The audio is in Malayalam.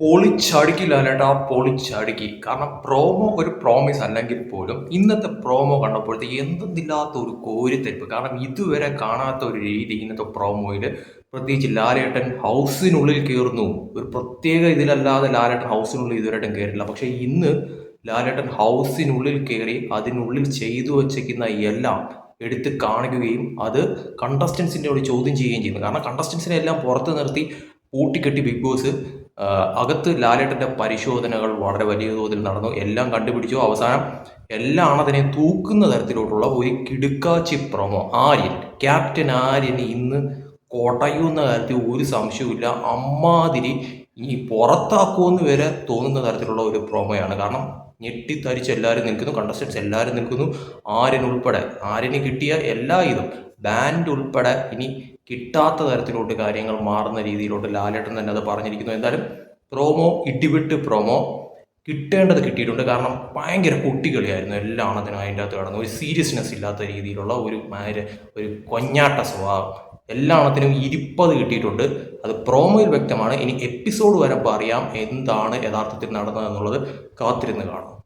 പൊളിച്ചടുക്കി ലാലേട്ട പൊളിച്ചടുക്കി. കാരണം പ്രോമോ ഒരു പ്രോമിസ് അല്ലെങ്കിൽ പോലും ഇന്നത്തെ പ്രോമോ കണ്ടപ്പോഴത്തേക്ക് എന്തെന്നില്ലാത്ത ഒരു കോരിത്തെപ്പ് കാരണം ഇതുവരെ കാണാത്ത ഒരു രീതി ഇന്നത്തെ പ്രോമോയിൽ പ്രത്യേകിച്ച് ലാലേട്ടൻ ഹൗസിനുള്ളിൽ കയറുന്നു ഒരു പ്രത്യേക ഇതിലല്ലാതെ ലാലേട്ടൻ ഹൗസിനുള്ളിൽ ഇതുവരെയായിട്ടും കയറില്ല പക്ഷേ ഇന്ന് ലാലേട്ടൻ ഹൗസിനുള്ളിൽ കയറി അതിനുള്ളിൽ ചെയ്തു വച്ചേക്കുന്ന എല്ലാം എടുത്ത് കാണിക്കുകയും അത് കണ്ടസ്റ്റൻസിന്റെ ചോദ്യം ചെയ്യുകയും ചെയ്യുന്നു. കാരണം കണ്ടസ്റ്റൻസിനെ എല്ലാം പുറത്ത് നിർത്തി കൂട്ടിക്കെട്ടി ബിഗ് ബോസ് അകത്ത് ലാലേട്ടന്റെ പരിശോധനകൾ വളരെ വലിയ തോതിൽ നടന്നു. എല്ലാം കണ്ടുപിടിച്ചു. അവസാനം എല്ലാം അതിനെ തൂക്കുന്ന തരത്തിലോട്ടുള്ള ഒരു കിടുക്കാച്ചി പ്രൊമോ ആര്യൻ ക്യാപ്റ്റൻ ആര്യൻ ഇന്ന് കൊടയുന്ന കാര്യത്തിൽ ഒരു സംശയവുമില്ല. അമ്മാതിരി ഇനി പുറത്താക്കുമെന്ന് വരെ തോന്നുന്ന തരത്തിലുള്ള ഒരു പ്രൊമോയാണ് കാരണം ഞെട്ടിത്തരിച്ച് എല്ലാവരും നിൽക്കുന്നു. കണ്ടസ്റ്റൻസ് എല്ലാവരും നിൽക്കുന്നു. ആര്യൻ ഉൾപ്പെടെ ആര്യന് കിട്ടിയ എല്ലാ ഇതും ബാൻഡ് ഉൾപ്പെടെ ഇനി കിട്ടാത്ത തരത്തിലോട്ട് കാര്യങ്ങൾ മാറുന്ന രീതിയിലോട്ട് ലാലേട്ടൻ തന്നെ അത് പറഞ്ഞിരിക്കുന്നു. എന്തായാലും പ്രോമോ ഇടിവിട്ട് പ്രോമോ കിട്ടേണ്ടത് കിട്ടിയിട്ടുണ്ട്. കാരണം ഭയങ്കര കുട്ടികളിയായിരുന്നു. എല്ലാം അതിന് അതിന്റെ അകത്ത് കടന്നു. ഒരു സീരിയസ്നെസ് ഇല്ലാത്ത രീതിയിലുള്ള ഒരു ഒരു കൊഞ്ഞാട്ട സ്വഭാവം. എല്ലാണത്തിനും ഇരിപ്പത് കിട്ടിയിട്ടുണ്ട്. അത് പ്രോമോയിൽ വ്യക്തമാണ്. ഇനി എപ്പിസോഡ് വരെ അറിയാം എന്താണ് യഥാർത്ഥത്തിൽ നടന്നതെന്നുള്ളത് കാത്തിരുന്ന് കാണാം.